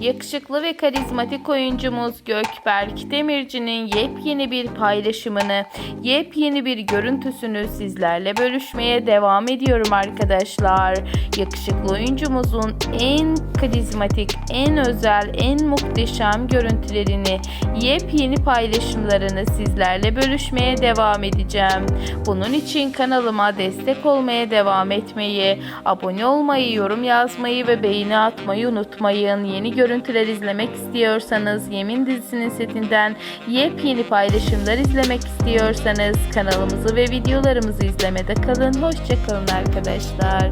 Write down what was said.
Yakışıklı ve karizmatik oyuncumuz Gökberk Demirci'nin yepyeni bir paylaşımını, yepyeni bir görüntüsünü sizlerle bölüşmeye devam ediyorum arkadaşlar. Yakışıklı oyuncumuzun en karizmatik, en özel, en muhteşem görüntülerini, yepyeni paylaşımlarını sizlerle bölüşmeye devam edeceğim. Bunun için kanalıma destek olmaya devam etmeyi, abone olmayı, yorum yazmayı ve beğeni atmayı unutmayın. Yeni görüntüler izlemek istiyorsanız, Yemin dizisinin setinden yepyeni paylaşımlar izlemek istiyorsanız kanalımızı ve videolarımızı izlemede kalın. Hoşçakalın arkadaşlar.